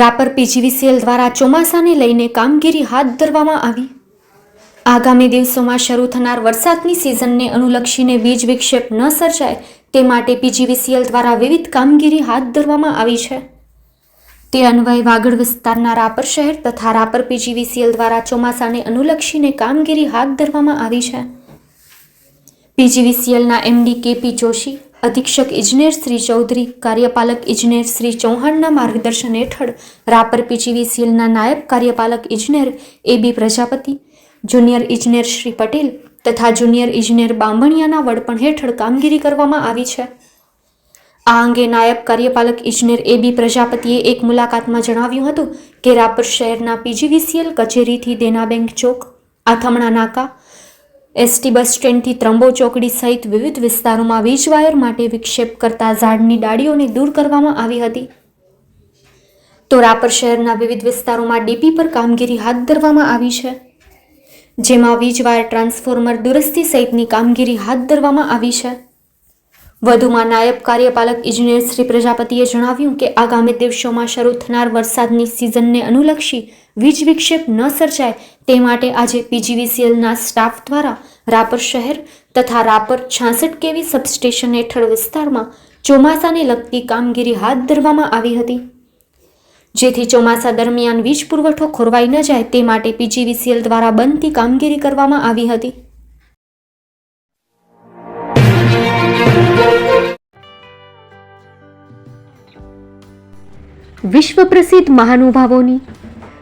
Rapar PGVCL દ્વારા ચોમાસાને લઈને કામગીરી હાથ ધરવામાં આવી. આગામી દિવસોમાં શરૂ થનાર વરસાદની સિઝનને અનુલક્ષીને વીજ વિક્ષેપ ન સર્જાય તે માટે પીજીવીસીએલ દ્વારા વિવિધ કામગીરી હાથ ધરવામાં આવી છે. તે અન્વયે વાગડ વિસ્તારના રાપર શહેર તથા રાપર પીજીવીસીએલ દ્વારા ચોમાસાને અનુલક્ષીને કામગીરી હાથ ધરવામાં આવી છે. પીજીવીસીએલના એમડી કેપી જોશી અધિક્ષક ઇજનેર શ્રી ચૌધરી, કાર્યપાલક ઇજનેર શ્રી ચૌહાણના માર્ગદર્શન હેઠળ રાપર પીજીવીસીએલના નાયબ કાર્યપાલક ઇજનેર એ બી પ્રજાપતિ, જુનિયર ઇજનેર શ્રી પટેલ તથા જુનિયર ઇજનેર બાંભણિયાના વડપણ હેઠળ કામગીરી કરવામાં આવી છે. આ અંગે નાયબ કાર્યપાલક ઇજનેર એ બી પ્રજાપતિએ એક મુલાકાતમાં જણાવ્યું હતું કે રાપર શહેરના પીજીવીસીએલ કચેરીથી દેના બેંક ચોક, આથમણા નાકા એસટી બસ સ્ટેન્ડથી ત્રંબો ચોકડી સહિત વિવિધ વિસ્તારોમાં વીજ વાયર માટે વિક્ષેપ કરતા ઝાડની ડાળીઓને દૂર કરવામાં આવી હતી. તો રાપર શહેરના વિવિધ વિસ્તારોમાં ડીપી પર કામગીરી હાથ ધરવામાં આવી છે. જેમાં વીજ વાયર ટ્રાન્સફોર્મર દુરસ્તી સહિતની કામગીરી હાથ ધરવામાં આવી છે. વધુમાં નાયબ કાર્યપાલક ઇજનેર શ્રી પ્રજાપતિએ જણાવ્યું કે આગામી દિવસોમાં શરૂ થનાર વરસાદની સિઝનને અનુલક્ષી વીજ વિક્ષેપ ન સર્જાય તે માટે આજે પીજીવીસીએલના સ્ટાફ દ્વારા રાપર શહેર તથા રાપર છાસઠ કેવી સબસ્ટેશન હેઠળ વિસ્તારમાં ચોમાસાને લગતી કામગીરી હાથ ધરવામાં આવી હતી. જેથી ચોમાસા દરમિયાન વીજ પુરવઠો ખોરવાઈ ન જાય તે માટે પીજીવીસીએલ દ્વારા બનતી કામગીરી કરવામાં આવી હતી. વિશ્વ પ્રસિદ્ધ મહાનુભાવોની